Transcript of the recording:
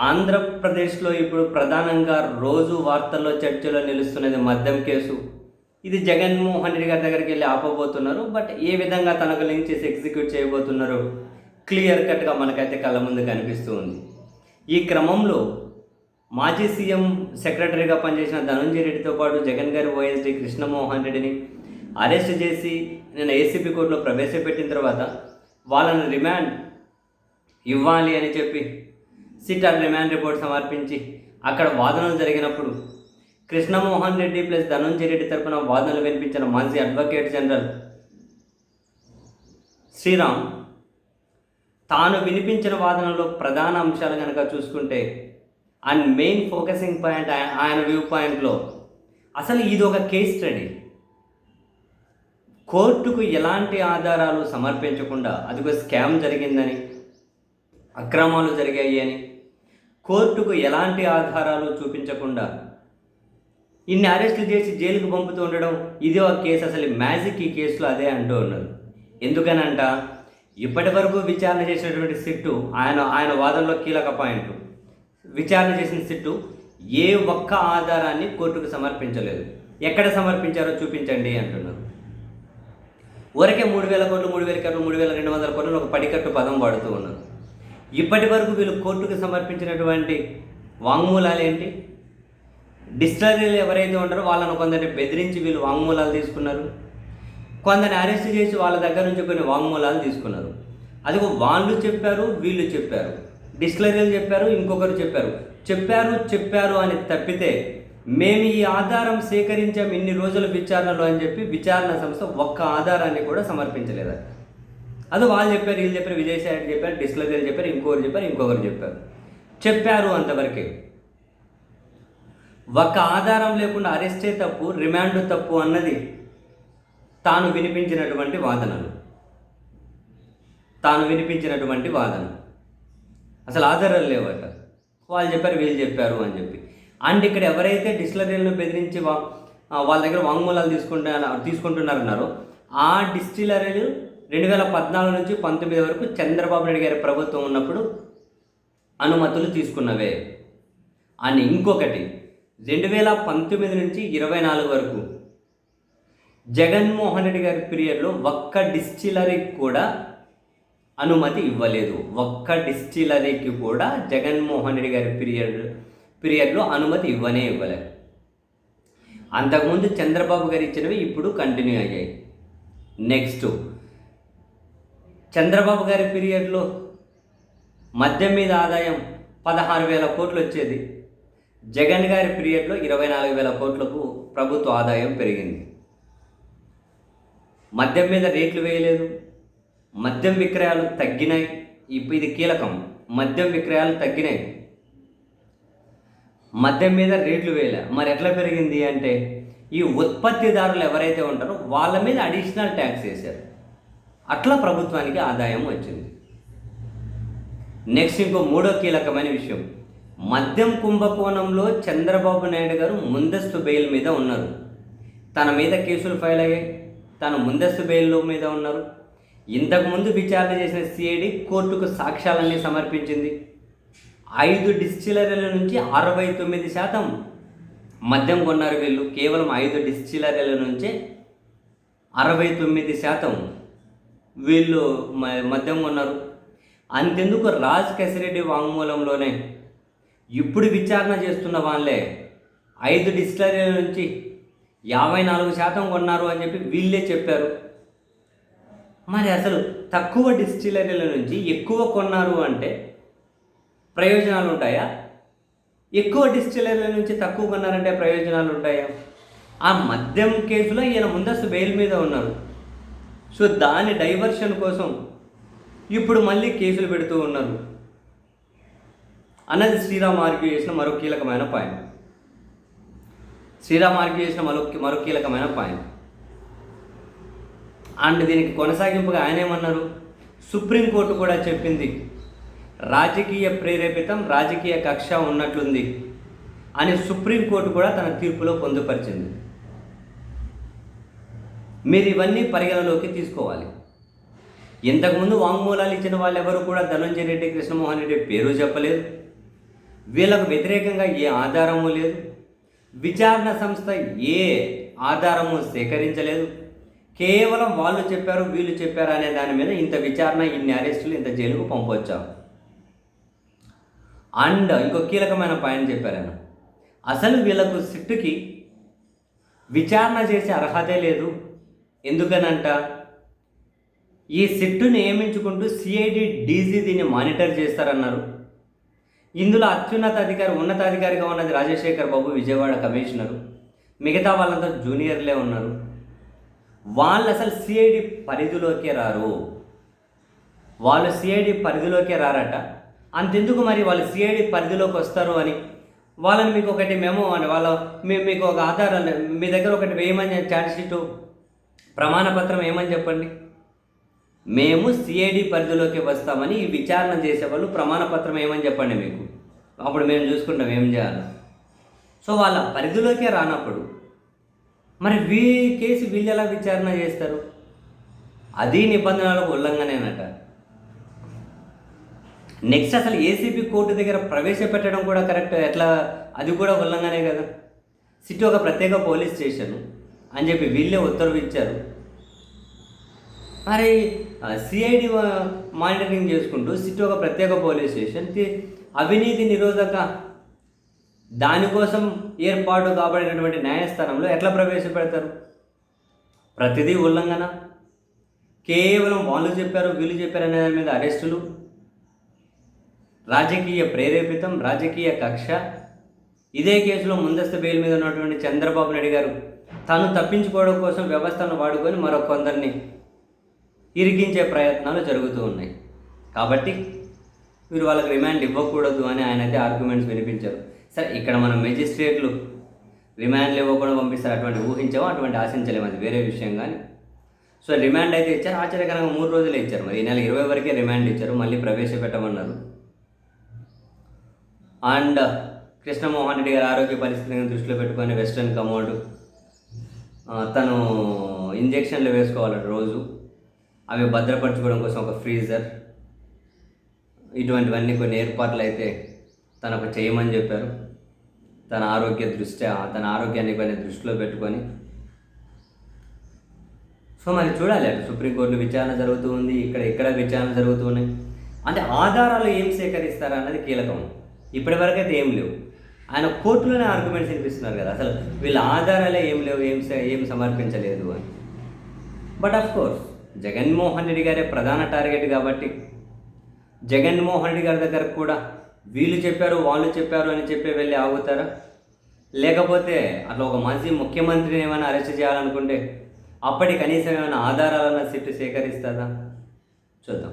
ఆంధ్రప్రదేశ్లో ఇప్పుడు ప్రధానంగా రోజు వార్తల్లో చర్చలో నిలుస్తున్నది మద్యం కేసు. ఇది జగన్మోహన్ రెడ్డి గారి దగ్గరికి వెళ్ళి ఆపబోతున్నారు బట్ ఏ విధంగా తనకు లింక్ చేసి ఎగ్జిక్యూట్ చేయబోతున్నారు క్లియర్ కట్గా మనకైతే కళ్ళ ముందు కనిపిస్తూ ఉంది ఈ క్రమంలో మాజీ సీఎం సెక్రటరీగా పనిచేసిన ధనంజయ రెడ్డితో పాటు జగన్ గారి ఓఎస్డీ కృష్ణమోహన్ రెడ్డిని అరెస్ట్ చేసి నేను ఏసీపీ కోర్టులో ప్రవేశపెట్టిన తర్వాత వాళ్ళని రిమాండ్ ఇవ్వాలి అని చెప్పి సిట్ అండ్ రిమాండ్ రిపోర్ట్ సమర్పించి అక్కడ వాదనలు జరిగినప్పుడు కృష్ణమోహన్ రెడ్డి ప్లస్ ధనంజయ రెడ్డి తరపున వాదనలు వినిపించిన మాజీ అడ్వకేట్ జనరల్ శ్రీరామ్ తాను వినిపించిన వాదనలో ప్రధాన అంశాలు కనుక చూసుకుంటే అండ్ మెయిన్ ఫోకసింగ్ పాయింట్ ఆయన వ్యూ పాయింట్లో అసలు ఇది ఒక కేస్ స్టడీ. కోర్టుకు ఎలాంటి ఆధారాలు సమర్పించకుండా అది ఒక స్కామ్ జరిగిందని అక్రమాలు జరిగాయి అని. కోర్టుకు ఎలాంటి ఆధారాలు చూపించకుండా ఇన్ని అరెస్టులు చేసి జైలుకు పంపుతూ ఉండడం ఇదే ఒక కేసు అసలు మ్యాజిక్ ఈ కేసులో అదే అంటూ ఉన్నారు ఎందుకనంట ఇప్పటి వరకు విచారణ చేసినటువంటి సిట్టు ఆయన ఆయన వాదనలో కీలక పాయింట్. విచారణ చేసిన సిట్టు ఏ ఒక్క ఆధారాన్ని కోర్టుకు సమర్పించలేదు. ఎక్కడ సమర్పించారో చూపించండి అంటున్నారు. ఊరకే మూడు వేల కోట్లు మూడు వేల కోట్లు మూడు వేల రెండు వందల కోట్లు ఒక పడికట్టు పదం వాడుతూ ఉన్నారు. ఇప్పటి వరకు వీళ్ళు కోర్టుకు సమర్పించినటువంటి వాంగ్మూలాలు ఏంటి? డిస్టరీలు ఎవరైతే ఉంటారో వాళ్ళను కొందరిని బెదిరించి వీళ్ళు వాంగ్మూలాలు తీసుకున్నారు. కొందరిని అరెస్ట్ చేసి వాళ్ళ దగ్గర నుంచి కొన్ని వాంగ్మూలాలు తీసుకున్నారు. అది వాళ్ళు చెప్పారు వీళ్ళు చెప్పారు. డిస్క్లరీలు చెప్పారు ఇంకొకరు చెప్పారు. చెప్పారు చెప్పారు అని తప్పితే మేము ఈ ఆధారం సేకరించాం ఇన్ని రోజుల విచారణలో అని చెప్పి విచారణ సంస్థ ఒక్క ఆధారాన్ని కూడా సమర్పించలేదు? అది వాళ్ళు చెప్పారు వీళ్ళు చెప్పారు విజయసాయి చెప్పారు డిస్క్లరీలు చెప్పారు ఇంకొకరు చెప్పారు ఇంకొకరు చెప్పారు. చెప్పారు అంతవరకే. ఒక్క ఆధారం లేకుండా అరెస్టే తప్పు రిమాండ్ తప్పు అన్నది తాను వినిపించినటువంటి వాదనలు. తాను వినిపించినటువంటి వాదన అసలు ఆధారాలు లేవట. వాళ్ళు చెప్పారు వీళ్ళు చెప్పారు అని చెప్పి. అండ్ ఇక్కడ ఎవరైతే డిస్టిలరీలను బెదిరించి వా వాళ్ళ దగ్గర వాంగ్మూలాలు తీసుకుంటా తీసుకుంటున్నారన్నారో ఆ డిస్టిలరీలు రెండు వేల పద్నాలుగు నుంచి పంతొమ్మిది వరకు చంద్రబాబు నాయుడు గారి ప్రభుత్వం ఉన్నప్పుడు అనుమతులు తీసుకున్నవే. అని ఇంకొకటి రెండు వేల పంతొమ్మిది నుంచి ఇరవై నాలుగు వరకు జగన్మోహన్ రెడ్డి గారి పీరియడ్లో ఒక్క డిస్టిలరీకి కూడా అనుమతి ఇవ్వలేదు. ఒక్క డిస్టిలరీకి కూడా జగన్మోహన్ రెడ్డి గారి పీరియడ్ పీరియడ్లో అనుమతి ఇవ్వనే ఇవ్వలేదు అంతకుముందు చంద్రబాబు గారు ఇచ్చినవి ఇప్పుడు కంటిన్యూ అయ్యాయి. నెక్స్ట్ చంద్రబాబు గారి పీరియడ్లో మద్యం మీద ఆదాయం పదహారు వేల కోట్లు వచ్చేది. జగన్ గారి పీరియడ్లో ఇరవై నాలుగు వేల కోట్లకు ప్రభుత్వ ఆదాయం పెరిగింది. మద్యం మీద రేట్లు వేయలేదు. మద్యం విక్రయాలు తగ్గినాయి. ఇప్పుడు ఇది కీలకం. మద్యం విక్రయాలు తగ్గినాయి. మద్యం మీద రేట్లు వేయలే. మరి ఎట్లా పెరిగింది అంటే ఈ ఉత్పత్తిదారులు ఎవరైతే ఉంటారో వాళ్ళ మీద అడిషనల్ ట్యాక్స్ వేశారు. అట్లా ప్రభుత్వానికి ఆదాయం వచ్చింది. నెక్స్ట్ ఇంకో మూడో కీలకమైన విషయం. మద్యం కుంభకోణంలో చంద్రబాబు నాయుడు గారు ముందస్తు బెయిల్ మీద ఉన్నారు. తన మీద కేసులు ఫైల్ అయ్యాయి. తను ముందస్తు బెయిల్ మీద ఉన్నారు. ఇంతకుముందు విచారణ చేసిన సిఐడి కోర్టుకు సాక్ష్యాలన్నీ సమర్పించింది. ఐదు డిస్టిలరీల నుంచి అరవై తొమ్మిది శాతం మద్యం కొన్నారు వీళ్ళు. కేవలం ఐదు డిస్టిలరీల నుంచే అరవై తొమ్మిది శాతం వీళ్ళు మ- మద్యం కొన్నారు అంతెందుకు రాజ్ కెసిరెడ్డి వాంగ్మూలంలోనే ఇప్పుడు విచారణ చేస్తున్న వాళ్ళే ఐదు డిస్టిలరీల నుంచి యాభై నాలుగు శాతం కొన్నారు అని చెప్పి వీళ్ళే చెప్పారు. మరి అసలు తక్కువ డిస్టిలరీల నుంచి ఎక్కువ కొన్నారు అంటే ప్రయోజనాలు ఉంటాయా? ఎక్కువ డిస్టిలరీల నుంచి తక్కువ కొన్నారంటే ప్రయోజనాలు ఉంటాయా? ఆ మద్యం కేసులో ఈయన ముందస్తు బెయిల్ మీద ఉన్నారు. సో దాని డైవర్షన్ కోసం ఇప్పుడు మళ్ళీ కేసులు పెడుతూ ఉన్నారు. అన్నది శ్రీరామ్ ఆర్గ్యూ చేసిన మరో కీలకమైన పాయింట్. శ్రీరామ్ ఆర్గ్యూ చేసిన మరో మరో కీలకమైన పాయింట్. అండ్ దీనికి కొనసాగింపుగా ఆయన ఏమన్నారు? సుప్రీంకోర్టు కూడా చెప్పింది రాజకీయ ప్రేరేపితం రాజకీయ కక్ష ఉన్నట్లుంది అని సుప్రీంకోర్టు కూడా తన తీర్పులో పొందుపరిచింది. మీరు ఇవన్నీ పరిగణలోకి తీసుకోవాలి. ఇంతకుముందు వాంగ్మూలాలు ఇచ్చిన వాళ్ళు ఎవరు కూడా ధనంజయ రెడ్డి కృష్ణమోహన్ రెడ్డి పేరు చెప్పలేదు. వీళ్ళకు వ్యతిరేకంగా ఏ ఆధారము లేదు. విచారణ సంస్థ ఏ ఆధారము సేకరించలేదు. కేవలం వాళ్ళు చెప్పారు వీళ్ళు చెప్పారు అనే దాని మీద ఇంత విచారణ ఇన్ని అరెస్టులు ఇంత జైలుకు పంపొచ్చాం. అండ్ ఇంకో కీలకమైన పాయింట్ చెప్పారు అసలు వీళ్ళకు సిట్టుకి విచారణ చేసే అర్హతే లేదు. ఎందుకనంట? ఈ సిట్టు నియమించుకుంటూ సిఐడి డీజీ దీన్ని మానిటర్ చేస్తారన్నారు. ఇందులో అత్యున్నత అధికారి ఉన్నతాధికారిగా ఉన్నది రాజశేఖర్ బాబు విజయవాడ కమిషనరు. మిగతా వాళ్ళంతా జూనియర్లే ఉన్నారు. వాళ్ళు అసలు సిఐడి పరిధిలోకే రారు. వాళ్ళు సిఐడి పరిధిలోకే రారట. అంతెందుకు మరి వాళ్ళు సిఐడి పరిధిలోకి వస్తారు అని? వాళ్ళని మీకు ఒకటి మేము అని వాళ్ళ మేము మీకు ఒక ఆధారాలు మీ దగ్గర ఒకటి వేయమని ఛార్జ్ షీటు ప్రమాణపత్రం ఏమని చెప్పండి? మేము సిఐడి పరిధిలోకి వస్తామని ఈ విచారణ చేసేవాళ్ళు ప్రమాణపత్రం ఏమని చెప్పండి మీకు? అప్పుడు మేము చూసుకుంటాం ఏం చేయాలి. సో వాళ్ళ పరిధిలోకే రానప్పుడు మరి వీ కేసు వీళ్ళు ఎలా విచారణ చేస్తారు? అది నిబంధనలకు ఉల్లంఘనేనట. నెక్స్ట్ అసలు ఏసీబీ కోర్టు దగ్గర ప్రవేశపెట్టడం కూడా కరెక్ట్ ఎట్లా? అది కూడా ఉల్లంఘనే కదా. సిటీ ఒక ప్రత్యేక పోలీస్ స్టేషన్ అని చెప్పి వీళ్ళే ఉత్తర్వు ఇచ్చారు. మరి సిఐడి మానిటరింగ్ చేసుకుంటూ సిటీ ఒక ప్రత్యేక పోలీస్ స్టేషన్ అవినీతి నిరోధక దానికోసం ఏర్పాటు కాబడినటువంటి న్యాయస్థానంలో ఎట్లా ప్రవేశపెడతారు? ప్రతిదీ ఉల్లంఘన. కేవలం వాళ్ళు చెప్పారు వీళ్ళు చెప్పారు అనే దాని మీద అరెస్టులు. రాజకీయ ప్రేరేపితం రాజకీయ కక్ష. ఇదే కేసులో ముందస్తు బెయిల్ మీద ఉన్నటువంటి చంద్రబాబు నాయుడు గారు తాను తప్పించుకోవడం కోసం వ్యవస్థను వాడుకొని మరో కొందరిని ఇరికించే ప్రయత్నాలు జరుగుతూ ఉన్నాయి. కాబట్టి మీరు వాళ్ళకి రిమాండ్ ఇవ్వకూడదు అని ఆయన అయితే ఆర్గ్యుమెంట్స్ వినిపించారు. సరే ఇక్కడ మనం మెజిస్ట్రేట్లు రిమాండ్లు ఇవ్వకుండా పంపిస్తారు అటువంటి ఊహించాము అటువంటి ఆశించలేము అది వేరే విషయం కానీ. సో రిమాండ్ అయితే ఇచ్చారు. ఆశ్చర్యకరంగా మూడు రోజులే ఇచ్చారు. మరి ఈ నెల ఇరవై వరకే రిమాండ్ ఇచ్చారు. మళ్ళీ ప్రవేశపెట్టమన్నారు. అండ్ కృష్ణమోహన్ రెడ్డి గారి ఆరోగ్య పరిస్థితిని దృష్టిలో పెట్టుకొని వెస్ట్రన్ కమాండ్ తను ఇంజెక్షన్లు వేసుకోవాలి రోజు. అవి భద్రపరచుకోవడం కోసం ఒక ఫ్రీజర్. ఇటువంటివన్నీ కొన్ని ఏర్పాట్లు అయితే తనకు చేయమని చెప్పారు. తన ఆరోగ్య దృష్ట్యా తన ఆరోగ్యాన్ని కొన్ని దృష్టిలో పెట్టుకొని. సో మరి చూడాలి అటు సుప్రీంకోర్టులో విచారణ జరుగుతూ ఉంది ఇక్కడ ఇక్కడ విచారణ జరుగుతూ ఉన్నాయి. అంటే ఆధారాలు ఏం సేకరిస్తారా అన్నది కీలకం. ఇప్పటివరకు అయితే ఏం లేవు. ఆయన కోర్టులోనే ఆర్గ్యుమెంట్స్ వినిపిస్తున్నారు కదా అసలు వీళ్ళ ఆధారాలే ఏం లేవు ఏం ఏం సమర్పించలేదు అని. But of course Jaganmohan Reddy గారే ప్రధాన టార్గెట్ కాబట్టి జగన్మోహన్ రెడ్డి గారి దగ్గర కూడా వీళ్ళు చెప్పారు వాళ్ళు చెప్పారు అని చెప్పి వెళ్ళి ఆగుతారా? లేకపోతే అట్లా ఒక మాజీ ముఖ్యమంత్రిని ఏమైనా అరెస్ట్ చేయాలనుకుంటే అప్పటి కనీసం ఏమైనా ఆధారాలన్న సిట్టు సేకరిస్తుందా చూద్దాం.